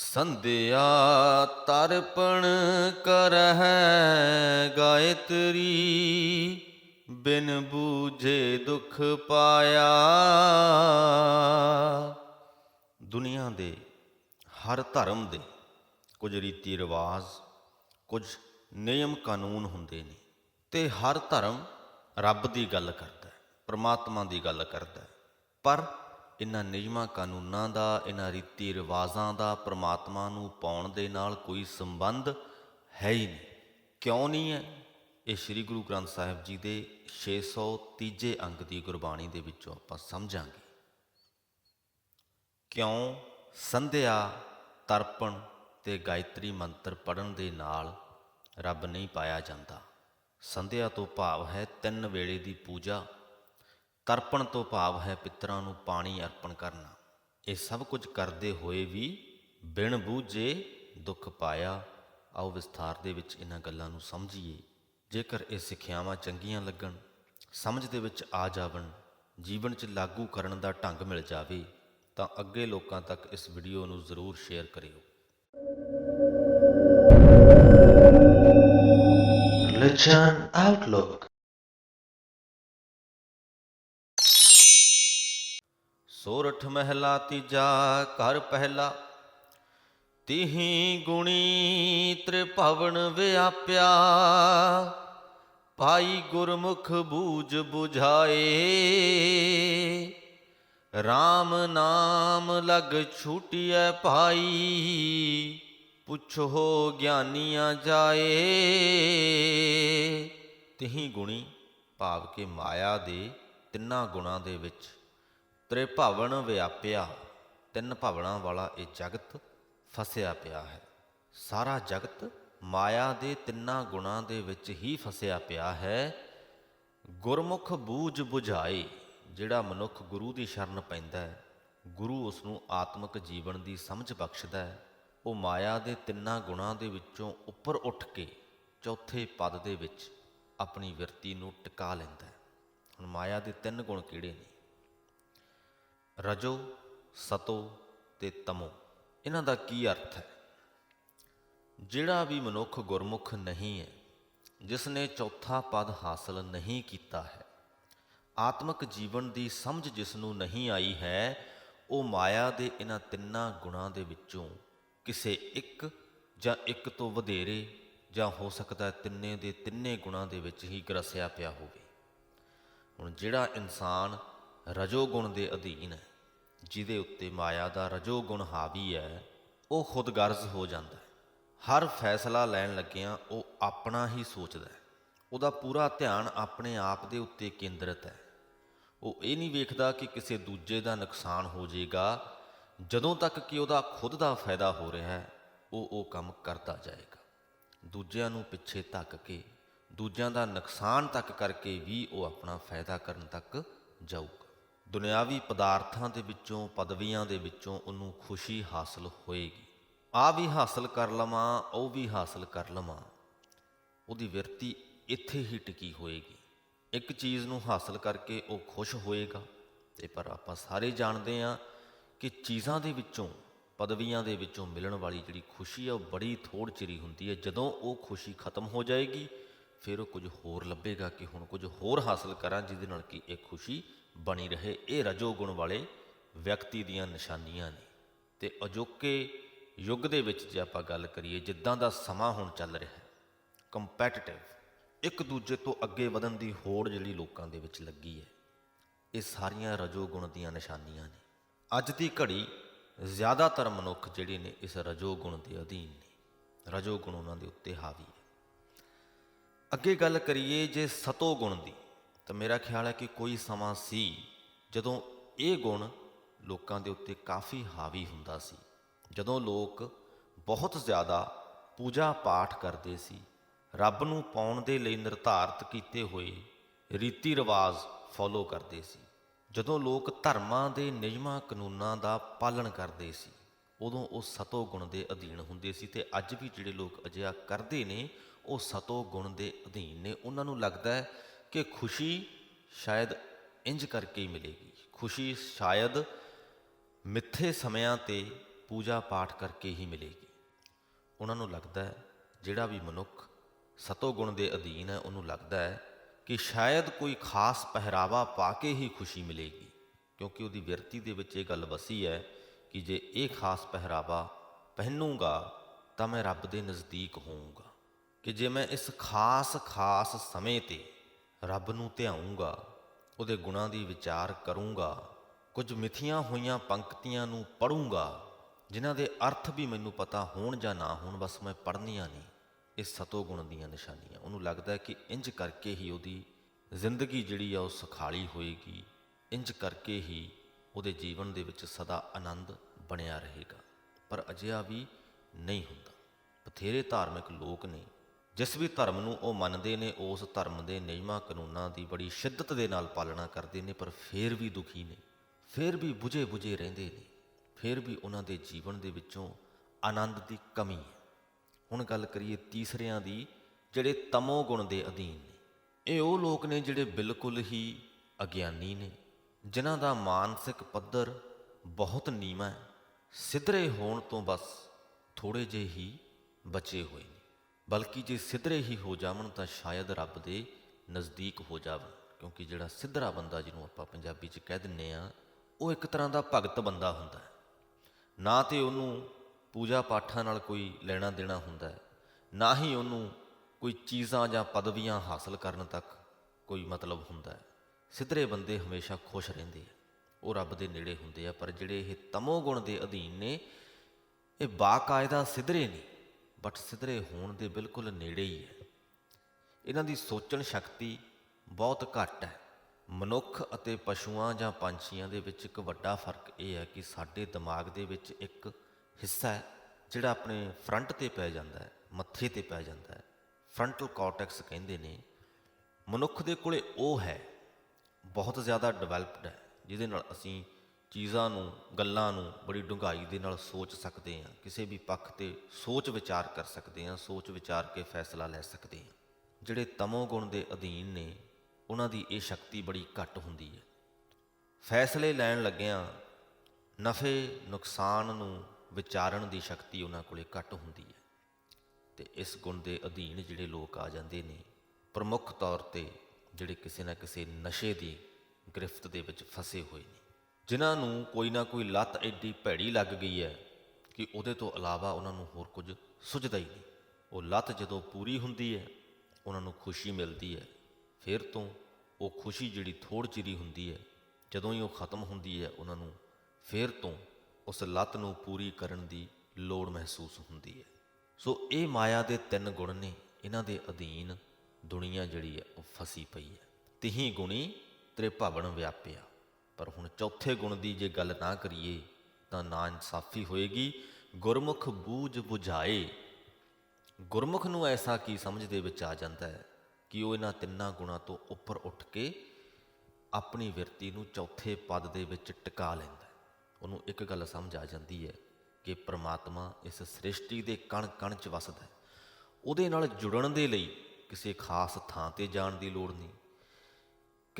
ਸੰਧਿਆ ਤਰਪਣ ਕਰਹਿ ਗਾਇਤਰੀ, ਬਿਨ ਬੂਝੇ ਦੁਖ ਪਾਇਆ। ਦੁਨੀਆ ਦੇ ਹਰ ਧਰਮ ਦੇ ਕੁਝ ਰੀਤੀ ਰਿਵਾਜ, ਕੁਝ ਨਿਯਮ ਕਾਨੂੰਨ ਹੁੰਦੇ ਨੇ ਤੇ ਹਰ ਧਰਮ ਰੱਬ ਦੀ ਗੱਲ ਕਰਦਾ ਹੈ, ਪ੍ਰਮਾਤਮਾ ਦੀ ਗੱਲ ਕਰਦਾ ਹੈ। ਪਰ ਇਹਨਾਂ ਨਿਯਮਾਂ ਕਾਨੂੰਨਾਂ ਦਾ, ਇਹਨਾਂ ਰੀਤੀ ਰਿਵਾਜਾਂ ਦਾ, ਪ੍ਰਮਾਤਮਾ ਨੂੰ ਪਾਉਣ ਦੇ ਨਾਲ ਕੋਈ ਸੰਬੰਧ ਹੈ ਹੀ ਨਹੀਂ। ਕਿਉਂ ਨਹੀਂ ਹੈ? ਇਹ ਸ੍ਰੀ ਗੁਰੂ ਗ੍ਰੰਥ ਸਾਹਿਬ ਜੀ ਦੇ 603 ਅੰਕ ਦੀ ਗੁਰਬਾਣੀ ਦੇ ਵਿੱਚੋਂ ਆਪਾਂ ਸਮਝਾਂਗੇ। ਕਿਉਂ? ਸੰਧਿਆ, ਤਰਪਣ ਤੇ ਗਾਇਤਰੀ ਮੰਤਰ ਪੜਨ ਦੇ ਨਾਲ ਰੱਬ ਨਹੀਂ ਪਾਇਆ ਜਾਂਦਾ। ਸੰਧਿਆ ਤੋਂ ਭਾਵ ਹੈ ਤਿੰਨ ਵੇਲੇ ਦੀ ਪੂਜਾ। ਤਰਪਣ ਤੋਂ ਭਾਵ ਹੈ ਪਿਤਰਾਂ ਨੂੰ ਪਾਣੀ ਅਰਪਣ ਕਰਨਾ। ਇਹ ਸਭ ਕੁਝ ਕਰਦੇ ਹੋਏ ਵੀ ਬਿਨ ਬੂਝੇ ਦੁੱਖ ਪਾਇਆ। ਆਓ ਵਿਸਥਾਰ ਦੇ ਵਿੱਚ ਇਹਨਾਂ ਗੱਲਾਂ ਨੂੰ ਸਮਝੀਏ। ਜੇਕਰ ਇਹ ਸਿੱਖਿਆਵਾਂ ਚੰਗੀਆਂ ਲੱਗਣ, ਸਮਝ ਦੇ ਵਿੱਚ ਆ ਜਾਵਣ, ਜੀਵਨ 'ਚ ਲਾਗੂ ਕਰਨ ਦਾ ਢੰਗ ਮਿਲ ਜਾਵੇ, ਤਾਂ ਅੱਗੇ ਲੋਕਾਂ ਤੱਕ ਇਸ ਵੀਡੀਓ ਨੂੰ ਜ਼ਰੂਰ ਸ਼ੇਅਰ ਕਰਿਓ। Religion Outlook. ਸੋਰਠ ਮਹਿਲਾ ਤੀਜਾ ਘਰ ਪਹਿਲਾ। ਤਿਹੀ ਗੁਣੀ ਤ੍ਰਿਭਵਨ ਵਿਆਪਿਆ। ਭਾਈ ਗੁਰਮੁਖ ਬੂਝ 부ਝਾਏ RAM ਨਾਮ ਲਗ ਛੂਟਿਐ ਭਾਈ। ਪੁੱਛੋ ਗਿਆਨੀਆਂ ਜਾਏ। ਤਿਹੀ ਗੁਣੀ ਭਾਵ ਕੇ ਮਾਇਆ ਦੇ ਤਿੰਨਾਂ ਗੁਣਾਂ ਦੇ ਵਿੱਚ ਤ੍ਰਿਭਵਨ ਵਿਆਪਿਆ, ਤਿੰਨ ਭਵਨਾਂ ਵਾਲਾ ਇਹ ਜਗਤ ਫਸਿਆ ਪਿਆ ਹੈ। ਸਾਰਾ ਜਗਤ ਮਾਇਆ ਦੇ ਤਿੰਨਾਂ ਗੁਣਾਂ ਦੇ ਵਿੱਚ ਹੀ ਫਸਿਆ ਪਿਆ ਹੈ। ਗੁਰਮੁਖ ਬੂਝ 부ਝਾਏ ਜਿਹੜਾ ਮਨੁੱਖ ਗੁਰੂ ਦੀ ਸ਼ਰਨ ਪੈਂਦਾ ਹੈ, ਗੁਰੂ ਉਸ ਨੂੰ ਆਤਮਿਕ ਜੀਵਨ ਦੀ ਸਮਝ ਬਖਸ਼ਦਾ ਹੈ। ਉਹ ਮਾਇਆ ਦੇ ਤਿੰਨਾਂ ਗੁਣਾਂ ਦੇ ਵਿੱਚੋਂ ਉੱਪਰ ਉੱਠ ਕੇ ਚੌਥੇ ਪਦ ਦੇ ਵਿੱਚ ਆਪਣੀ ਵਿਰਤੀ ਨੂੰ ਟਿਕਾ ਲੈਂਦਾ ਹੈ। ਹੁਣ ਮਾਇਆ ਦੇ ਤਿੰਨ ਗੁਣ ਕਿਹੜੇ ਨੇ? ਰਜੋ, ਸਤੋ ਤੇ ਤਮੋ। ਇਹਨਾਂ ਦਾ ਕੀ ਅਰਥ ਹੈ? ਜਿਹੜਾ ਵੀ ਮਨੁੱਖ ਗੁਰਮੁਖ ਨਹੀਂ ਹੈ ਜਿਸ ਨੇ ਚੌਥਾ ਪਦ ਹਾਸਲ ਨਹੀਂ ਕੀਤਾ ਹੈ, ਆਤਮਿਕ ਜੀਵਨ ਦੀ ਸਮਝ ਜਿਸ ਨੂੰ ਨਹੀਂ ਆਈ ਹੈ, ਉਹ ਮਾਇਆ ਦੇ ਇਹਨਾਂ ਤਿੰਨਾਂ ਗੁਣਾਂ ਦੇ ਵਿੱਚੋਂ ਕਿਸੇ ਇੱਕ ਜਾਂ ਇੱਕ ਤੋਂ ਵਧੇਰੇ ਜਾਂ ਹੋ ਸਕਦਾ ਹੈ ਤਿੰਨੇ ਦੇ ਤਿੰਨੇ ਗੁਣਾਂ ਦੇ ਵਿੱਚ ਹੀ ਗਰਸਿਆ ਪਿਆ ਹੋਵੇ। ਹੁਣ ਜਿਹੜਾ ਇਨਸਾਨ ਰਜੋ ਗੁਣ ਦੇ ਅਧੀਨ ਹੈ ਜਿਹਦੇ ਉੱਤੇ ਮਾਇਆ ਦਾ ਰਜੋ ਗੁਣ ਹਾਵੀ ਹੈ, ਉਹ ਖੁਦਗਰਜ਼ ਹੋ ਜਾਂਦਾ ਹੈ। ਹਰ ਫੈਸਲਾ ਲੈਣ ਲੱਗਿਆਂ ਉਹ ਆਪਣਾ ਹੀ ਸੋਚਦਾ ਹੈ। ਉਹਦਾ ਪੂਰਾ ਧਿਆਨ ਆਪਣੇ ਆਪ ਦੇ ਉੱਤੇ ਕੇਂਦਰਿਤ ਹੈ। ਉਹ ਇਹ ਨਹੀਂ ਵੇਖਦਾ ਕਿ ਕਿਸੇ ਦੂਜੇ ਦਾ ਨੁਕਸਾਨ ਹੋ ਜਾਏਗਾ। ਜਦੋਂ ਤੱਕ ਕਿ ਉਹਦਾ ਖੁਦ ਦਾ ਫਾਇਦਾ ਹੋ ਰਿਹਾ ਹੈ, ਉਹ ਉਹ ਕੰਮ ਕਰਦਾ ਜਾਏਗਾ। ਦੂਜਿਆਂ ਨੂੰ ਪਿੱਛੇ ਧੱਕ ਕੇ, ਦੂਜਿਆਂ ਦਾ ਨੁਕਸਾਨ ਤੱਕ ਕਰਕੇ ਵੀ ਉਹ ਆਪਣਾ ਫਾਇਦਾ ਕਰਨ ਤੱਕ ਜਾਊਗਾ। ਦੁਨਿਆਵੀ ਪਦਾਰਥਾਂ ਦੇ ਵਿੱਚੋਂ, ਪਦਵੀਆਂ ਦੇ ਵਿੱਚੋਂ ਉਹਨੂੰ ਖੁਸ਼ੀ ਹਾਸਲ ਹੋਏਗੀ। ਆ ਵੀ ਹਾਸਲ ਕਰ ਲਵਾਂ, ਉਹ ਵੀ ਹਾਸਲ ਕਰ ਲਵਾਂ। ਉਹਦੀ ਵਿਰਤੀ ਇੱਥੇ ਹੀ ਟਿਕੀ ਹੋਏਗੀ। ਇੱਕ ਚੀਜ਼ ਨੂੰ ਹਾਸਲ ਕਰਕੇ ਉਹ ਖੁਸ਼ ਹੋਏਗਾ। ਤੇ ਪਰ ਆਪਾਂ ਸਾਰੇ ਜਾਣਦੇ ਹਾਂ ਕਿ ਚੀਜ਼ਾਂ ਦੇ ਵਿੱਚੋਂ, ਪਦਵੀਆਂ ਦੇ ਵਿੱਚੋਂ ਮਿਲਣ ਵਾਲੀ ਜਿਹੜੀ ਖੁਸ਼ੀ ਹੈ ਉਹ ਬੜੀ ਥੋੜ ਚਿਰੀ ਹੁੰਦੀ ਹੈ। ਜਦੋਂ ਉਹ ਖੁਸ਼ੀ ਖਤਮ ਹੋ ਜਾਏਗੀ, ਫਿਰ ਉਹ ਕੁਝ ਹੋਰ ਲੱਭੇਗਾ ਕਿ ਹੁਣ ਕੁਝ ਹੋਰ ਹਾਸਲ ਕਰਾਂ, ਜਿਹਦੇ ਨਾਲ ਕਿ ਇਹ ਖੁਸ਼ੀ ਬਣੀ ਰਹੇ। ਇਹ ਰਜੋ ਗੁਣ ਵਾਲੇ ਵਿਅਕਤੀ ਦੀਆਂ ਨਿਸ਼ਾਨੀਆਂ ਨੇ। ਤੇ ਅਜੋਕੇ ਯੁੱਗ ਦੇ ਵਿੱਚ ਜੇ ਆਪਾਂ ਗੱਲ ਕਰੀਏ, ਜਿੱਦਾਂ ਦਾ ਸਮਾਂ ਹੁਣ ਚੱਲ ਰਿਹਾ ਹੈ ਕੰਪੈਟੀਟਿਵ ਇੱਕ ਦੂਜੇ ਤੋਂ ਅੱਗੇ ਵਧਣ ਦੀ ਹੋੜ ਜਿਹੜੀ ਲੋਕਾਂ ਦੇ ਵਿੱਚ ਲੱਗੀ ਹੈ, ਇਹ ਸਾਰੀਆਂ ਰਜੋ ਗੁਣ ਦੀਆਂ ਨਿਸ਼ਾਨੀਆਂ ਨੇ। ਅੱਜ ਦੀ ਘੜੀ ਜ਼ਿਆਦਾਤਰ ਮਨੁੱਖ ਜਿਹੜੇ ਨੇ ਇਸ ਰਜੋ ਗੁਣ ਦੇ ਅਧੀਨ ਨੇ। ਰਜੋ ਗੁਣ ਉਹਨਾਂ ਦੇ ਉੱਤੇ ਹਾਵੀ ਹੈ। ਅੱਗੇ ਗੱਲ ਕਰੀਏ ਜੇ ਸਤੋ ਗੁਣ ਦੀ ਤਾਂ ਮੇਰਾ ਖਿਆਲ ਹੈ ਕਿ ਕੋਈ ਸਮਾਂ ਸੀ ਜਦੋਂ ਇਹ ਗੁਣ ਲੋਕਾਂ ਦੇ ਉੱਤੇ ਕਾਫੀ ਹਾਵੀ ਹੁੰਦਾ ਸੀ। ਜਦੋਂ ਲੋਕ ਬਹੁਤ ਜ਼ਿਆਦਾ ਪੂਜਾ ਪਾਠ ਕਰਦੇ ਸੀ, ਰੱਬ ਨੂੰ ਪਾਉਣ ਦੇ ਲਈ ਨਿਰਧਾਰਤ ਕੀਤੇ ਹੋਏ ਰੀਤੀ ਰਿਵਾਜ ਫੋਲੋ ਕਰਦੇ ਸੀ। ਜਦੋਂ ਲੋਕ ਧਰਮਾਂ ਦੇ ਨਿਯਮਾਂ ਕਾਨੂੰਨਾਂ ਦਾ ਪਾਲਣ ਕਰਦੇ ਸੀ, ਉਦੋਂ ਉਹ ਸਤੋ ਗੁਣ ਦੇ ਅਧੀਨ ਹੁੰਦੇ ਸੀ ਤੇ ਅੱਜ ਵੀ ਜਿਹੜੇ ਲੋਕ ਅਜਿਹਾ ਕਰਦੇ ਨੇ, ਉਹ ਸਤੋ ਗੁਣ ਦੇ ਅਧੀਨ ਨੇ। ਉਹਨਾਂ ਨੂੰ ਲੱਗਦਾ ਹੈ ਕਿ ਖੁਸ਼ੀ ਸ਼ਾਇਦ ਇੰਜ ਕਰਕੇ ਹੀ ਮਿਲੇਗੀ। ਖੁਸ਼ੀ ਸ਼ਾਇਦ ਮਿੱਥੇ ਸਮਿਆਂ ਤੇ ਪੂਜਾ ਪਾਠ ਕਰਕੇ ਹੀ ਮਿਲੇਗੀ। ਉਹਨਾਂ ਨੂੰ ਲੱਗਦਾ ਹੈ, ਜਿਹੜਾ ਵੀ ਮਨੁੱਖ ਸਤੋ ਗੁਣ ਦੇ ਅਧੀਨ ਹੈ, ਉਹਨੂੰ ਲੱਗਦਾ ਹੈ ਕਿ ਸ਼ਾਇਦ ਕੋਈ ਖਾਸ ਪਹਿਰਾਵਾ ਪਾ ਕੇ ਹੀ ਖੁਸ਼ੀ ਮਿਲੇਗੀ। ਕਿਉਂਕਿ ਉਹਦੀ ਵਿਰਤੀ ਦੇ ਵਿੱਚ ਇਹ ਗੱਲ ਵਸੀ ਹੈ ਕਿ ਜੇ ਇਹ ਖਾਸ ਪਹਿਰਾਵਾ ਪਹਿਨੂੰਗਾ, ਤਾਂ ਮੈਂ ਰੱਬ ਦੇ ਨਜ਼ਦੀਕ ਹੋਊਂਗਾ। ਕਿ ਜੇ ਮੈਂ ਇਸ ਖਾਸ ਖਾਸ ਸਮੇਂ ਤੇ ਰੱਬ ਨੂੰ ਧਿਆਉਂਗਾ, ਉਹਦੇ ਗੁਣਾਂ ਦੀ ਵਿਚਾਰ ਕਰੂੰਗਾ, ਕੁਝ ਮਿਥੀਆਂ ਹੋਈਆਂ ਪੰਕਤੀਆਂ ਨੂੰ ਪੜੂੰਗਾ ਜਿਨ੍ਹਾਂ ਦੇ ਅਰਥ ਵੀ ਮੈਨੂੰ ਪਤਾ ਹੋਣ ਜਾਂ ਨਾ ਹੋਣ, ਬਸ ਮੈਂ ਪੜ੍ਹਨੀਆਂ ਨਹੀਂ ਇਹ ਸਤੋ ਗੁਣ ਦੀਆਂ ਨਿਸ਼ਾਨੀਆਂ। ਉਹਨੂੰ ਲੱਗਦਾ ਹੈ ਕਿ ਇੰਜ ਕਰਕੇ ਹੀ ਉਹਦੀ ਜ਼ਿੰਦਗੀ ਜਿਹੜੀ ਆ ਉਹ ਸੁਖਾਲੀ ਹੋਏਗੀ ਇੰਜ ਕਰਕੇ ਹੀ ਉਹਦੇ ਜੀਵਨ ਦੇ ਵਿੱਚ ਸਦਾ ਆਨੰਦ ਬਣਿਆ ਰਹੇਗਾ। ਪਰ ਅਜਿਹਾ ਵੀ ਨਹੀਂ ਹੁੰਦਾ। ਬਥੇਰੇ ਧਾਰਮਿਕ ਲੋਕ ਨੇ ਜਿਸ ਵੀ ਧਰਮ ਨੂੰ ਉਹ ਮੰਨਦੇ ਨੇ, ਉਸ ਧਰਮ ਦੇ ਨਿਯਮਾਂ ਕਾਨੂੰਨਾਂ ਦੀ ਬੜੀ ਸ਼ਿੱਦਤ ਦੇ ਨਾਲ ਪਾਲਣਾ ਕਰਦੇ ਨੇ, ਪਰ ਫੇਰ ਵੀ ਦੁਖੀ ਨੇ। ਫੇਰ ਵੀ ਬੁਝੇ ਬੁਝੇ ਰਹਿੰਦੇ ਨੇ। ਫੇਰ ਵੀ ਉਹਨਾਂ ਦੇ ਜੀਵਨ ਦੇ ਵਿੱਚੋਂ ਆਨੰਦ ਦੀ ਕਮੀ ਹੈ। ਹੁਣ ਗੱਲ ਕਰੀਏ ਤੀਸਰਿਆਂ ਦੀ, ਜਿਹੜੇ ਤਮੋ ਗੁਣ ਦੇ ਅਧੀਨ ਨੇ। ਇਹ ਉਹ ਲੋਕ ਨੇ ਜਿਹੜੇ ਬਿਲਕੁਲ ਹੀ ਅਗਿਆਨੀ ਨੇ, ਜਿਨ੍ਹਾਂ ਦਾ ਮਾਨਸਿਕ ਪੱਧਰ ਬਹੁਤ ਨੀਵਾਂ ਹੈ। ਸਿੱਧਰੇ ਹੋਣ ਤੋਂ ਬਸ ਥੋੜੇ ਜਿਹੇ ਹੀ ਬਚੇ ਹੋਏ ਨੇ। ਬਲਕਿ ਜੇ ਸਿੱਧਰੇ ਹੀ ਹੋ ਜਾਵਣ ਤਾਂ ਸ਼ਾਇਦ ਰੱਬ ਦੇ ਨਜ਼ਦੀਕ ਹੋ ਜਾਵਣ, ਕਿਉਂਕਿ ਜਿਹੜਾ ਸਿੱਧਰਾ ਬੰਦਾ ਜਿਹਨੂੰ ਆਪਾਂ ਪੰਜਾਬੀ 'ਚ ਕਹਿ ਦਿੰਨੇ ਆ, ਉਹ ਇੱਕ ਤਰ੍ਹਾਂ ਦਾ ਭਗਤ ਬੰਦਾ ਹੁੰਦਾ ਹੈ। ਨਾ ਤੇ ਉਹਨੂੰ ਪੂਜਾ ਪਾਠਾਂ ਨਾਲ ਕੋਈ ਲੈਣਾ ਦੇਣਾ ਹੁੰਦਾ ਹੈ, ਨਾ ਹੀ ਉਹਨੂੰ ਕੋਈ ਚੀਜ਼ਾਂ ਜਾਂ ਪਦਵੀਆਂ ਹਾਸਲ ਕਰਨ ਤੱਕ ਕੋਈ ਮਤਲਬ ਹੁੰਦਾ ਹੈ। ਸਿੱਧਰੇ ਬੰਦੇ ਹਮੇਸ਼ਾ ਖੁਸ਼ ਰਹਿੰਦੇ ਆ, ਉਹ ਰੱਬ ਦੇ ਨੇੜੇ ਹੁੰਦੇ ਆ, ਪਰ ਜਿਹੜੇ ਇਹ ਤਮੋ ਗੁਣ ਦੇ ਅਧੀਨ ਨੇ, ਇਹ ਬਾਕਾਇਦਾ ਸਿਧਰੇ ਨੇ। ਬਟ ਸਿਧਰੇ ਹੋਣ ਦੇ ਬਿਲਕੁਲ ਨੇੜੇ ਹੀ ਹੈ। ਇਹਨਾਂ ਦੀ ਸੋਚਣ ਸ਼ਕਤੀ ਬਹੁਤ ਘੱਟ ਹੈ। ਮਨੁੱਖ ਅਤੇ ਪਸ਼ੂਆਂ ਜਾਂ ਪੰਛੀਆਂ ਦੇ ਵਿੱਚ ਇੱਕ ਵੱਡਾ ਫ਼ਰਕ ਇਹ ਹੈ ਕਿ ਸਾਡੇ ਦਿਮਾਗ ਦੇ ਵਿੱਚ ਇੱਕ ਹਿੱਸਾ ਹੈ, ਜਿਹੜਾ ਆਪਣੇ ਫਰੰਟ ਤੇ ਪੈ ਜਾਂਦਾ ਹੈ, ਮੱਥੇ ਤੇ ਪੈ ਜਾਂਦਾ ਹੈ। ਫਰੰਟਲ ਕਾਰਟੈਕਸ ਕਹਿੰਦੇ ਨੇ, ਮਨੁੱਖ ਦੇ ਕੋਲੇ ਉਹ ਹੈ, ਬਹੁਤ ਜ਼ਿਆਦਾ ਡਿਵੈਲਪਡ ਹੈ, ਜਿਹਦੇ ਨਾਲ ਅਸੀਂ ਚੀਜ਼ਾਂ ਨੂੰ, ਗੱਲਾਂ ਨੂੰ ਬੜੀ ਡੂੰਘਾਈ ਦੇ ਨਾਲ ਸੋਚ ਸਕਦੇ ਹਾਂ। ਕਿਸੇ ਵੀ ਪੱਖ ਤੇ ਸੋਚ ਵਿਚਾਰ ਕਰ ਸਕਦੇ ਹਾਂ, ਸੋਚ ਵਿਚਾਰ ਕੇ ਫੈਸਲਾ ਲੈ ਸਕਦੇ ਹਾਂ। ਜਿਹੜੇ ਤਮੋ ਗੁਣ ਦੇ ਅਧੀਨ ਨੇ, ਉਹਨਾਂ ਦੀ ਇਹ ਸ਼ਕਤੀ ਬੜੀ ਘੱਟ ਹੁੰਦੀ ਹੈ। ਫੈਸਲੇ ਲੈਣ ਲੱਗਿਆਂ ਨਫੇ, ਨੁਕਸਾਨ ਨੂੰ ਵਿਚਾਰਨ ਦੀ ਸ਼ਕਤੀ ਉਹਨਾਂ ਕੋਲੇ ਘੱਟ ਹੁੰਦੀ ਹੈ। ਤੇ ਇਸ ਗੁਣ ਦੇ ਅਧੀਨ ਜਿਹੜੇ ਲੋਕ ਆ ਜਾਂਦੇ ਨੇ, ਪ੍ਰਮੁੱਖ ਤੌਰ ਤੇ ਜਿਹੜੇ ਕਿਸੇ ਨਾ ਕਿਸੇ ਨਸ਼ੇ ਦੀ ਗ੍ਰਿਫਤ ਦੇ ਵਿੱਚ ਫਸੇ ਹੋਏ ਨੇ। ਜਿਨ੍ਹਾਂ ਨੂੰ ਕੋਈ ਨਾ ਕੋਈ ਲੱਤ ਐਡੀ ਭੈੜੀ ਲੱਗ ਗਈ ਹੈ ਕਿ ਉਹਦੇ ਤੋਂ ਇਲਾਵਾ ਉਹਨਾਂ ਨੂੰ ਹੋਰ ਕੁਝ ਸੁਝਦਾ ਹੀ ਨਹੀਂ। ਉਹ ਲੱਤ ਜਦੋਂ ਪੂਰੀ ਹੁੰਦੀ ਹੈ, ਉਹਨਾਂ ਨੂੰ ਖੁਸ਼ੀ ਮਿਲਦੀ ਹੈ। ਫਿਰ ਤੋਂ ਉਹ ਖੁਸ਼ੀ ਜਿਹੜੀ ਥੋੜ ਚਿਰੀ ਹੁੰਦੀ ਹੈ, ਜਦੋਂ ਹੀ ਉਹ ਖਤਮ ਹੁੰਦੀ ਹੈ, ਉਹਨਾਂ ਨੂੰ ਫਿਰ ਤੋਂ ਉਸ ਲੱਤ ਨੂੰ ਪੂਰੀ ਕਰਨ ਦੀ ਲੋੜ ਮਹਿਸੂਸ ਹੁੰਦੀ ਹੈ। ਸੋ ਇਹ ਮਾਇਆ ਦੇ ਤਿੰਨ ਗੁਣ ਨੇ, ਇਹਨਾਂ ਦੇ ਅਧੀਨ ਦੁਨੀਆ ਜਿਹੜੀ ਹੈ, ਉਹ ਫਸੀ ਪਈ ਹੈ। ਤਿਹੀ ਗੁਣੀ ਤੇਰੇ ਵਿਆਪਿਆ। ਪਰ ਹੁਣ ਚੌਥੇ ਗੁਣ ਦੀ ਜੇ ਗੱਲ ਨਾ ਕਰੀਏ ਤਾਂ ਨਾ ਇਨਸਾਫੀ ਹੋਏਗੀ। ਗੁਰਮੁਖ ਬੂਝ 부ਝਾਏ ਗੁਰਮੁਖ ਨੂੰ ਐਸਾ ਕੀ ਸਮਝ ਦੇ ਵਿੱਚ ਆ ਜਾਂਦਾ ਹੈ ਕਿ ਉਹ ਇਹਨਾਂ ਤਿੰਨਾਂ ਗੁਣਾਂ ਤੋਂ ਉੱਪਰ ਉੱਠ ਕੇ ਆਪਣੀ ਵਿਰਤੀ ਨੂੰ ਚੌਥੇ ਪਦ ਦੇ ਵਿੱਚ ਟਿਕਾ ਲੈਂਦਾ ਉਹਨੂੰ ਇੱਕ ਗੱਲ ਸਮਝ ਆ ਜਾਂਦੀ ਹੈ ਕਿ ਪ੍ਰਮਾਤਮਾ ਇਸ ਸ੍ਰਿਸ਼ਟੀ ਦੇ ਕਣ ਕਣ 'ਚ ਵਸਦਾ ਹੈ। ਉਹਦੇ ਨਾਲ ਜੁੜਨ ਦੇ ਲਈ ਕਿਸੇ ਖਾਸ ਥਾਂ ਤੇ ਜਾਣ ਦੀ ਲੋੜ ਨਹੀਂ।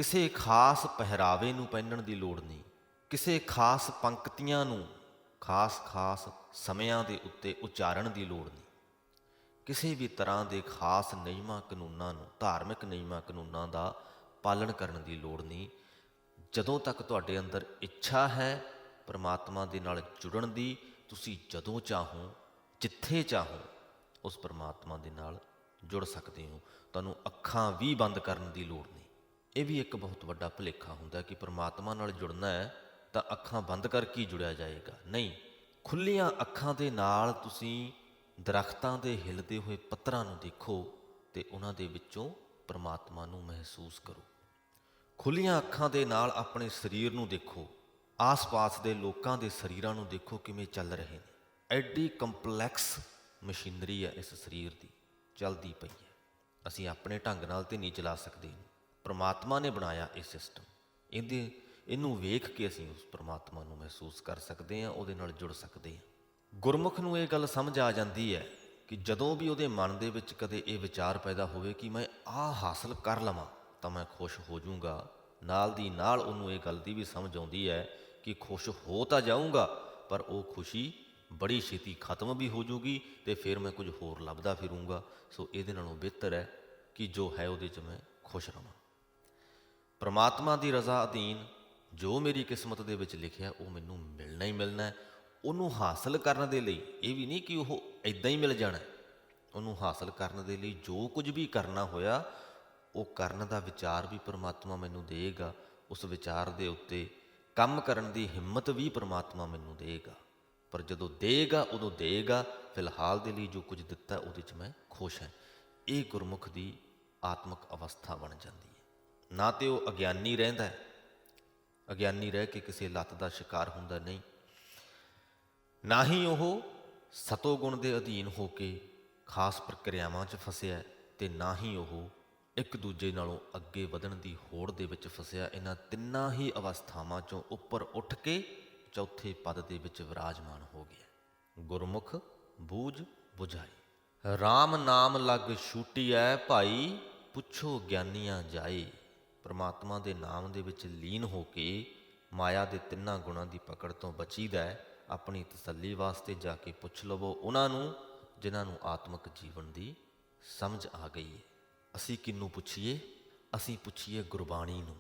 ਕਿਸੇ ਖਾਸ ਪਹਿਰਾਵੇ ਨੂੰ ਪਹਿਨਣ ਦੀ ਲੋੜ ਨਹੀਂ। ਕਿਸੇ ਖਾਸ ਪੰਕਤੀਆਂ ਨੂੰ ਖਾਸ-ਖਾਸ ਸਮਿਆਂ ਦੇ ਉੱਤੇ ਉਚਾਰਨ ਦੀ ਲੋੜ ਨਹੀਂ। ਕਿਸੇ ਵੀ ਤਰ੍ਹਾਂ ਦੇ ਖਾਸ ਨਿਯਮਾਂ ਕਾਨੂੰਨਾਂ ਨੂੰ, ਧਾਰਮਿਕ ਨਿਯਮਾਂ ਕਾਨੂੰਨਾਂ ਦਾ ਪਾਲਣ ਕਰਨ ਦੀ ਲੋੜ ਨਹੀਂ। ਜਦੋਂ ਤੱਕ ਤੁਹਾਡੇ ਅੰਦਰ ਇੱਛਾ ਹੈ ਪਰਮਾਤਮਾ ਦੇ ਨਾਲ ਜੁੜਨ ਦੀ, ਤੁਸੀਂ ਜਦੋਂ ਚਾਹੋ, ਜਿੱਥੇ ਚਾਹੋ, ਉਸ ਪਰਮਾਤਮਾ ਦੇ ਨਾਲ ਜੁੜ ਸਕਦੇ ਹੋ। ਤੁਹਾਨੂੰ ਅੱਖਾਂ ਵੀ ਬੰਦ ਕਰਨ ਦੀ ਲੋੜ ਨਹੀਂ। ਇਹ ਵੀ ਇੱਕ ਬਹੁਤ ਵੱਡਾ ਭੁਲੇਖਾ ਹੁੰਦਾ ਕਿ ਪਰਮਾਤਮਾ ਨਾਲ ਜੁੜਨਾ ਹੈ ਤਾਂ ਅੱਖਾਂ ਬੰਦ ਕਰਕੇ ਜੁੜਿਆ ਜਾਏਗਾ? ਨਹੀਂ ਖੁੱਲੀਆਂ ਅੱਖਾਂ ਦੇ ਨਾਲ ਤੁਸੀਂ ਦਰਖਤਾਂ ਦੇ ਹਿਲਦੇ ਹੋਏ ਪੱਤਰਾਂ ਨੂੰ ਦੇਖੋ ਤੇ ਉਹਨਾਂ ਦੇ ਵਿੱਚੋਂ ਪਰਮਾਤਮਾ ਨੂੰ ਮਹਿਸੂਸ ਕਰੋ। ਖੁੱਲੀਆਂ ਅੱਖਾਂ ਦੇ ਨਾਲ ਆਪਣੇ ਸਰੀਰ ਨੂੰ ਦੇਖੋ, ਆਸ-ਪਾਸ ਦੇ ਲੋਕਾਂ ਦੇ ਸਰੀਰਾਂ ਨੂੰ ਦੇਖੋ ਕਿਵੇਂ ਚੱਲ ਰਹੇ ਨੇ। ਐਡੀ ਕੰਪਲੈਕਸ ਮਸ਼ੀਨਰੀ ਹੈ ਇਸ ਸਰੀਰ ਦੀ, ਚੱਲਦੀ ਪਈ ਹੈ। ਅਸੀਂ ਆਪਣੇ ਢੰਗ ਨਾਲ ਤੇ ਨਹੀਂ ਚਲਾ ਸਕਦੇ ਪ੍ਰਮਾਤਮਾ ਨੇ ਬਣਾਇਆ ਇਹ ਸਿਸਟਮ। ਇਹਦੇ, ਇਹਨੂੰ ਵੇਖ ਕੇ ਅਸੀਂ ਉਸ ਪ੍ਰਮਾਤਮਾ ਨੂੰ ਮਹਿਸੂਸ ਕਰ ਸਕਦੇ ਹਾਂ, ਉਹਦੇ ਨਾਲ ਜੁੜ ਸਕਦੇ ਹਾਂ। ਗੁਰਮੁਖ ਨੂੰ ਇਹ ਗੱਲ ਸਮਝ ਆ ਜਾਂਦੀ ਹੈ ਕਿ ਜਦੋਂ ਵੀ ਉਹਦੇ ਮਨ ਦੇ ਵਿੱਚ ਕਦੇ ਇਹ ਵਿਚਾਰ ਪੈਦਾ ਹੋਵੇ ਕਿ ਮੈਂ ਆਹ ਹਾਸਲ ਕਰ ਲਵਾਂ, ਤਾਂ ਮੈਂ ਖੁਸ਼ ਹੋ ਜਾਊਂਗਾ। ਨਾਲ ਦੀ ਨਾਲ ਉਹਨੂੰ ਇਹ ਗੱਲ ਦੀ ਵੀ ਸਮਝ ਆਉਂਦੀ ਹੈ ਕਿ ਖੁਸ਼ ਹੋ ਤਾਂ ਜਾਊਂਗਾ, ਪਰ ਉਹ ਖੁਸ਼ੀ ਬੜੀ ਛੇਤੀ ਖਤਮ ਵੀ ਹੋ ਜੂਗੀ ਤੇ ਫਿਰ ਮੈਂ ਕੁਝ ਹੋਰ ਲੱਭਦਾ ਫਿਰੂੰਗਾ। ਸੋ ਇਹਦੇ ਨਾਲੋਂ ਬਿਹਤਰ ਹੈ ਕਿ ਜੋ ਹੈ ਉਹਦੇ 'ਚ ਮੈਂ ਖੁਸ਼ ਰਵਾਂ। ਪ੍ਰਮਾਤਮਾ ਦੀ ਰਜ਼ਾ ਅਧੀਨ ਜੋ ਮੇਰੀ ਕਿਸਮਤ ਦੇ ਵਿੱਚ ਲਿਖਿਆ, ਉਹ ਮੈਨੂੰ ਮਿਲਣਾ ਹੀ ਮਿਲਣਾ ਹੈ। ਉਹਨੂੰ ਹਾਸਲ ਕਰਨ ਦੇ ਲਈ, ਇਹ ਵੀ ਨਹੀਂ ਕਿ ਉਹ ਇਦਾਂ ਹੀ ਮਿਲ ਜਾਣਾ ਉਹਨੂੰ ਹਾਸਲ ਕਰਨ ਦੇ ਲਈ ਜੋ ਕੁਝ ਵੀ ਕਰਨਾ ਹੋਇਆ, ਉਹ ਕਰਨ ਦਾ ਵਿਚਾਰ ਵੀ ਪ੍ਰਮਾਤਮਾ ਮੈਨੂੰ ਦੇਗਾ ਉਸ ਵਿਚਾਰ ਦੇ ਉੱਤੇ ਕੰਮ ਕਰਨ ਦੀ ਹਿੰਮਤ ਵੀ ਪ੍ਰਮਾਤਮਾ ਮੈਨੂੰ ਦੇਗਾ ਪਰ ਜਦੋਂ ਦੇਗਾ ਉਦੋਂ ਦੇਗਾ ਫਿਲਹਾਲ ਦੇ ਲਈ ਜੋ ਕੁਝ ਦਿੱਤਾ, ਉਹਦੇ 'ਚ ਮੈਂ ਖੁਸ਼ ਹਾਂ। ਇਹ ਗੁਰਮੁਖ ਦੀ ਆਤਮਿਕ ਅਵਸਥਾ ਬਣ ਜਾਂਦੀ ਹੈ। ਨਾ ਤੇ ਉਹ ਅਗਿਆਨੀ ਰਹਿੰਦਾ ਹੈ। ਅਗਿਆਨੀ ਰਹਿ ਕੇ ਕਿਸੇ ਲੱਤ ਦਾ ਸ਼ਿਕਾਰ ਹੁੰਦਾ ਨਹੀਂ। ਨਾ ਹੀ ਉਹ ਸਤੋ ਗੁਣ ਦੇ ਅਧੀਨ ਹੋ ਕੇ ਖਾਸ ਪ੍ਰਕਿਰਿਆਵਾਂ 'ਚ ਫਸਿਆ ਹੈ ਤੇ ਨਾ ਹੀ ਉਹ ਇੱਕ ਦੂਜੇ ਨਾਲੋਂ ਅੱਗੇ ਵਧਣ ਦੀ ਹੋੜ ਦੇ ਵਿੱਚ ਫਸਿਆ। ਇਹਨਾਂ ਤਿੰਨਾਂ ਹੀ ਅਵਸਥਾਵਾਂ 'ਚੋਂ ਉੱਪਰ ਉੱਠ ਕੇ ਚੌਥੇ ਪਦ ਦੇ ਵਿੱਚ ਵਿਰਾਜਮਾਨ ਹੋ ਗਿਆ। ਗੁਰਮੁਖ, ਬੂਝ 부ਝਾਈ RAM ਨਾਮ ਲਗ ਛੂਟੀਐ ਭਾਈ, ਪੁੱਛੋ ਗਿਆਨੀਆਂ ਜਾਏ। ਪ੍ਰਮਾਤਮਾ ਦੇ ਨਾਮ ਦੇ ਵਿੱਚ ਲੀਨ ਹੋ ਕੇ ਮਾਇਆ ਦੇ ਤਿੰਨਾਂ ਗੁਣਾਂ ਦੀ ਪਕੜ ਤੋਂ ਬਚੀਦਾ ਹੈ, ਆਪਣੀ ਤਸੱਲੀ ਵਾਸਤੇ ਜਾ ਕੇ ਪੁੱਛ ਲਵੋ, ਉਹਨਾਂ ਨੂੰ, ਜਿਨ੍ਹਾਂ ਨੂੰ ਆਤਮਿਕ ਜੀਵਨ ਦੀ ਸਮਝ ਆ ਗਈ ਹੈ। ਅਸੀਂ ਕਿਹਨੂੰ ਪੁੱਛੀਏ? ਅਸੀਂ ਪੁੱਛੀਏ ਗੁਰਬਾਣੀ ਨੂੰ।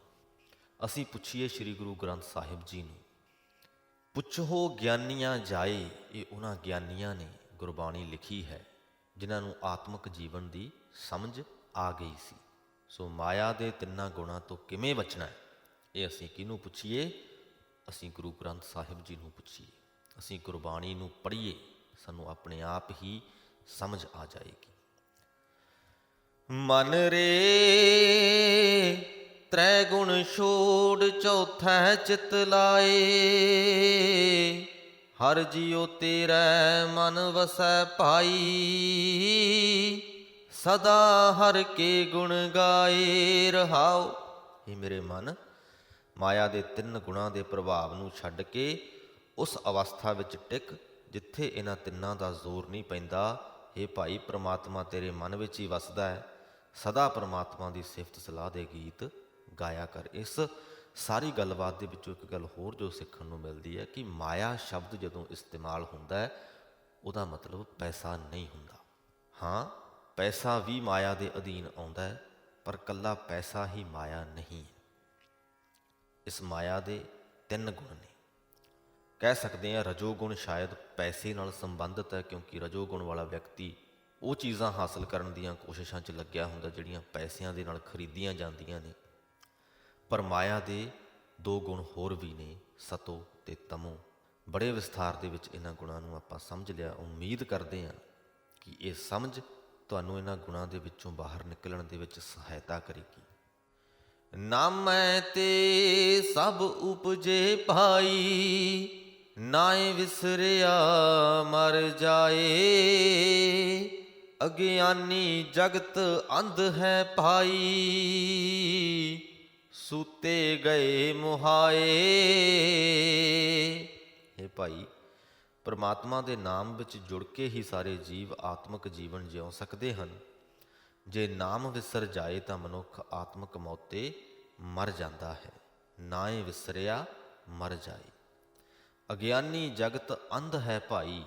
ਅਸੀਂ ਪੁੱਛੀਏ ਸ੍ਰੀ ਗੁਰੂ ਗ੍ਰੰਥ ਸਾਹਿਬ ਜੀ ਨੂੰ। ਪੁੱਛੋ ਗਿਆਨੀਆਂ ਜਾਏ, ਇਹ ਉਹਨਾਂ ਗਿਆਨੀਆਂ ਨੇ ਗੁਰਬਾਣੀ ਲਿਖੀ ਹੈ, ਜਿਨ੍ਹਾਂ ਨੂੰ ਆਤਮਿਕ ਜੀਵਨ ਦੀ ਸਮਝ ਆ ਗਈ ਸੀ। ਸੋ ਮਾਇਆ ਦੇ ਤਿੰਨਾਂ ਗੁਣਾਂ ਤੋਂ ਕਿਵੇਂ ਬਚਣਾ ਹੈ? ਇਹ ਅਸੀਂ ਕਿਹਨੂੰ ਪੁੱਛੀਏ? ਅਸੀਂ ਗੁਰੂ ਗ੍ਰੰਥ ਸਾਹਿਬ ਜੀ ਨੂੰ ਪੁੱਛੀਏ। ਅਸੀਂ ਗੁਰਬਾਣੀ ਨੂੰ ਪੜ੍ਹੀਏ, ਸਾਨੂੰ ਆਪਣੇ ਆਪ ਹੀ ਸਮਝ ਆ ਜਾਏਗੀ। ਮਨ ਰੇ ਤ੍ਰੈ ਗੁਣ ਛੋੜ ਚੌਥਾ ਚਿਤ ਲਾਏ, ਹਰ ਜਿਉ ਤੇਰਾ ਮਨ ਵਸੈ ਭਾਈ। ਸਦਾ ਹਰ ਕੇ ਗੁਣ ਗਾਏ ਰਹਾਓ। ਇਹ ਮੇਰੇ ਮਨ, ਮਾਇਆ ਦੇ ਤਿੰਨ ਗੁਣਾਂ ਦੇ ਪ੍ਰਭਾਵ ਨੂੰ ਛੱਡ ਕੇ ਉਸ ਅਵਸਥਾ ਵਿੱਚ ਟਿਕ ਜਿੱਥੇ ਇਹਨਾਂ ਤਿੰਨਾਂ ਦਾ ਜ਼ੋਰ ਨਹੀਂ ਪੈਂਦਾ। ਇਹ ਭਾਈ, ਪ੍ਰਮਾਤਮਾ ਤੇਰੇ ਮਨ ਵਿੱਚ ਹੀ ਵਸਦਾ ਹੈ। ਸਦਾ ਪ੍ਰਮਾਤਮਾ ਦੀ ਸਿਫਤ ਸਲਾਹ ਦੇ ਗੀਤ ਗਾਇਆ ਕਰ। ਇਸ ਸਾਰੀ ਗੱਲਬਾਤ ਦੇ ਵਿੱਚੋਂ ਇੱਕ ਗੱਲ ਹੋਰ ਜੋ ਸਿੱਖਣ ਨੂੰ ਮਿਲਦੀ ਹੈ ਕਿ ਮਾਇਆ ਸ਼ਬਦ ਜਦੋਂ ਇਸਤੇਮਾਲ ਹੁੰਦਾ ਹੈ, ਉਹਦਾ ਮਤਲਬ ਪੈਸਾ ਨਹੀਂ ਹੁੰਦਾ। ਹਾਂ ਪੈਸਾ ਵੀ ਮਾਇਆ ਦੇ ਅਧੀਨ ਆਉਂਦਾ ਹੈ, ਪਰ ਕੱਲਾ ਪੈਸਾ ਹੀ ਮਾਇਆ ਨਹੀਂ ਇਸ ਮਾਇਆ ਦੇ ਤਿੰਨ ਗੁਣ ਨੇ। ਕਹਿ ਸਕਦੇ ਹਾਂ, ਰਜੋਗੁਣ ਸ਼ਾਇਦ ਪੈਸੇ ਨਾਲ ਸੰਬੰਧਿਤ ਹੈ, ਕਿਉਂਕਿ ਰਜੋ ਗੁਣ ਵਾਲਾ ਵਿਅਕਤੀ ਉਹ ਚੀਜ਼ਾਂ ਹਾਸਲ ਕਰਨ ਦੀਆਂ ਕੋਸ਼ਿਸ਼ਾਂ 'ਚ ਲੱਗਿਆ ਹੁੰਦਾ, ਜਿਹੜੀਆਂ ਪੈਸਿਆਂ ਦੇ ਨਾਲ ਖਰੀਦੀਆਂ ਜਾਂਦੀਆਂ ਨੇ। ਪਰ ਮਾਇਆ ਦੇ ਦੋ ਗੁਣ ਹੋਰ ਵੀ ਨੇ, ਸਤੋ ਤੇ ਤਮੋ। ਬੜੇ ਵਿਸਥਾਰ ਦੇ ਵਿੱਚ ਇਹਨਾਂ ਗੁਣਾਂ ਨੂੰ ਆਪਾਂ ਸਮਝ ਲਿਆ। ਉਮੀਦ ਕਰਦੇ ਹਾਂ ਕਿ ਇਹ ਸਮਝ ਤੁਹਾਨੂੰ ਇਹਨਾਂ ਗੁਣਾਂ ਦੇ ਵਿੱਚੋਂ ਬਾਹਰ ਨਿਕਲਣ ਦੇ ਵਿੱਚ ਸਹਾਇਤਾ ਕਰੇਗੀ। ਨਾਮੈ ਤੇ ਸਭ ਉਪਜੇ ਭਾਈ ਨਾਏ ਵਿਸਰਿਆ ਮਰ ਜਾਏ। ਅਗਿਆਨੀ ਜਗਤ ਅੰਧ ਹੈ ਭਾਈ, ਸੂਤੇ ਗਏ ਮੁਹਾਏ। ਇਹ ਭਾਈ ਪਰਮਾਤਮਾ ਦੇ ਨਾਮ ਵਿੱਚ ਜੁੜ ਕੇ ਹੀ ਸਾਰੇ ਜੀਵ ਆਤਮਿਕ ਜੀਵਨ ਜਿਉ ਸਕਦੇ ਹਨ। ਜੇ ਨਾਮ ਵਿਸਰ ਜਾਏ ਤਾਂ ਮਨੁੱਖ ਆਤਮਿਕ ਮੌਤੇ ਮਰ ਜਾਂਦਾ ਹੈ। ਨਾਏ ਵਿਸਰਿਆ, ਮਰ ਜਾਏ। ਅਗਿਆਨੀ ਜਗਤ ਅੰਧ ਹੈ ਭਾਈ।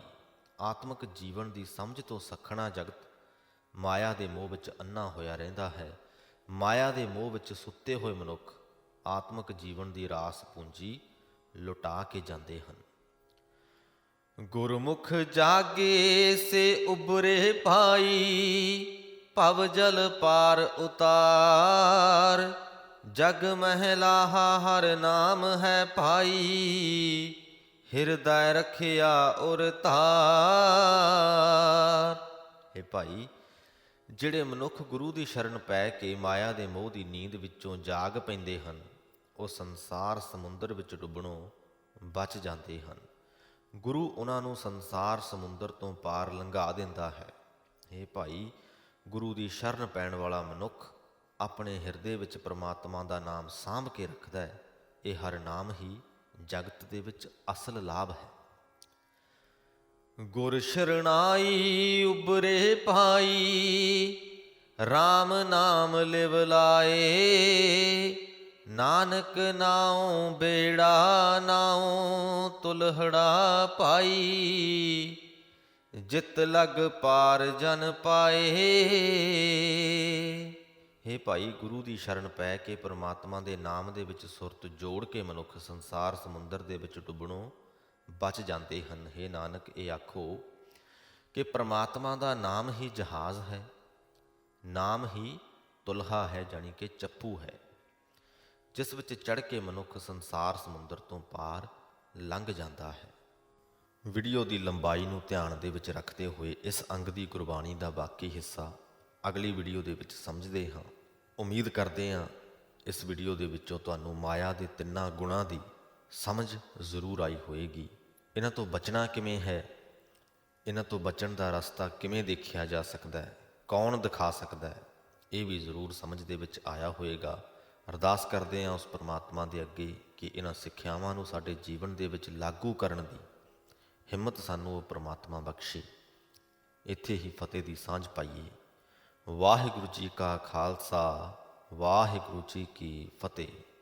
ਆਤਮਿਕ ਜੀਵਨ ਦੀ ਸਮਝ ਤੋਂ ਸਖਣਾ ਜਗਤ ਮਾਇਆ ਦੇ ਮੋਹ ਵਿੱਚ ਅੰਨਾ ਹੋਇਆ ਰਹਿੰਦਾ ਹੈ। ਮਾਇਆ ਦੇ ਮੋਹ ਵਿੱਚ ਸੁੱਤੇ ਹੋਏ ਮਨੁੱਖ ਆਤਮਿਕ ਜੀਵਨ ਦੀ ਰਾਸ ਪੂੰਜੀ ਲੁਟਾ ਕੇ ਜਾਂਦੇ ਹਨ। ਗੁਰਮੁਖ ਜਾਗੇ ਸੇ ਉਬਰੇ ਭਾਈ, ਭਵ ਜਲ ਪਾਰ ਉਤਾਰ। ਜਗ ਮਹਿਲਾਹਾ ਹਰ ਨਾਮ ਹੈ ਭਾਈ, ਹਿਰਦੈ ਰਖਿਆ ਉਰ ਤਾਰ ਇਹ ਭਾਈ, ਜਿਹੜੇ ਮਨੁੱਖ ਗੁਰੂ ਦੀ ਸ਼ਰਨ ਪੈ ਕੇ ਮਾਇਆ ਦੇ ਮੋਹ ਦੀ ਨੀਂਦ ਵਿੱਚੋਂ ਜਾਗ ਪੈਂਦੇ ਹਨ, ਉਹ ਸੰਸਾਰ ਸਮੁੰਦਰ ਵਿੱਚ ਡੁੱਬਣੋਂ ਬਚ ਜਾਂਦੇ ਹਨ। ਗੁਰੂ ਉਹਨਾਂ ਨੂੰ ਸੰਸਾਰ ਸਮੁੰਦਰ ਤੋਂ ਪਾਰ ਲੰਘਾ ਦਿੰਦਾ ਹੈ। ਇਹ ਭਾਈ, ਗੁਰੂ ਦੀ ਸ਼ਰਨ ਪੈਣ ਵਾਲਾ ਮਨੁੱਖ ਆਪਣੇ ਹਿਰਦੇ ਵਿੱਚ ਪ੍ਰਮਾਤਮਾ ਦਾ ਨਾਮ ਸਾਂਭ ਕੇ ਰੱਖਦਾ ਹੈ। ਇਹ ਹਰ ਨਾਮ ਹੀ ਜਗਤ ਦੇ ਵਿੱਚ ਅਸਲ ਲਾਭ ਹੈ। ਗੁਰ ਸ਼ਰਣਾਈ ਉਬਰੇ ਭਾਈ RAM ਨਾਮ ਲਿਵ ਲਾਏ। ਨਾਨਕ ਨਾਉ, ਬੇੜਾ ਨਾਉ, ਤੁਲਹੜਾ ਪਾਈ। ਜਿਤ ਲਗ ਪਾਰ ਜਨ ਪਾਏ। ਹੇ ਭਾਈ, ਗੁਰੂ ਦੀ ਸ਼ਰਨ ਪੈ ਕੇ ਪ੍ਰਮਾਤਮਾ ਦੇ ਨਾਮ ਦੇ ਵਿੱਚ ਸੁਰਤ ਜੋੜ ਕੇ ਮਨੁੱਖ ਸੰਸਾਰ ਸਮੁੰਦਰ ਦੇ ਵਿੱਚ ਡੁੱਬਣੋਂ ਬਚ ਜਾਂਦੇ ਹਨ। ਹੇ ਨਾਨਕ, ਇਹ ਆਖੋ ਕਿ ਪ੍ਰਮਾਤਮਾ ਦਾ ਨਾਮ ਹੀ ਜਹਾਜ਼ ਹੈ, ਨਾਮ ਹੀ ਤੁਲਹਾ ਹੈ, ਜਾਣੀ ਕਿ ਚੱਪੂ ਹੈ। ਜਿਸ ਵਿੱਚ ਚੜ ਕੇ ਮਨੁੱਖ ਸੰਸਾਰ ਸਮੁੰਦਰ ਤੋਂ ਪਾਰ ਲੰਘ ਜਾਂਦਾ ਹੈ। ਵੀਡੀਓ ਦੀ ਲੰਬਾਈ ਨੂੰ ਧਿਆਨ ਦੇ ਵਿੱਚ ਰੱਖਦੇ ਹੋਏ ਇਸ ਅੰਗ ਦੀ ਗੁਰਬਾਣੀ ਦਾ ਬਾਕੀ ਹਿੱਸਾ ਅਗਲੀ ਵੀਡੀਓ ਦੇ ਵਿੱਚ ਸਮਝਦੇ ਹਾਂ। ਉਮੀਦ ਕਰਦੇ ਹਾਂ ਇਸ ਵੀਡੀਓ ਦੇ ਵਿੱਚੋਂ ਤੁਹਾਨੂੰ ਮਾਇਆ ਦੇ ਤਿੰਨਾਂ ਗੁਣਾਂ ਦੀ ਸਮਝ ਜ਼ਰੂਰ ਆਈ ਹੋਏਗੀ। ਇਹਨਾਂ ਤੋਂ ਬਚਣਾ ਕਿਵੇਂ ਹੈ? ਇਹਨਾਂ ਤੋਂ ਬਚਣ ਦਾ ਰਸਤਾ ਕਿਵੇਂ ਦੇਖਿਆ ਜਾ ਸਕਦਾ ਹੈ? ਕੌਣ ਦਿਖਾ ਸਕਦਾ ਹੈ? ਇਹ ਵੀ ਜ਼ਰੂਰ ਸਮਝ ਦੇ ਵਿੱਚ ਆਇਆ ਹੋਏਗਾ। ਅਰਦਾਸ ਕਰਦੇ ਹਾਂ ਉਸ ਪਰਮਾਤਮਾ ਦੇ ਅੱਗੇ ਕਿ ਇਹਨਾਂ ਸਿੱਖਿਆਵਾਂ ਨੂੰ ਸਾਡੇ ਜੀਵਨ ਦੇ ਵਿੱਚ ਲਾਗੂ ਕਰਨ ਦੀ ਹਿੰਮਤ ਸਾਨੂੰ ਉਹ ਪਰਮਾਤਮਾ ਬਖਸ਼ੇ। ਇੱਥੇ ਹੀ ਫਤਿਹ ਦੀ ਸਾਂਝ ਪਾਈਏ। ਵਾਹਿਗੁਰੂ ਜੀ ਕਾ ਖਾਲਸਾ, ਵਾਹਿਗੁਰੂ ਜੀ ਕੀ ਫਤਿਹ।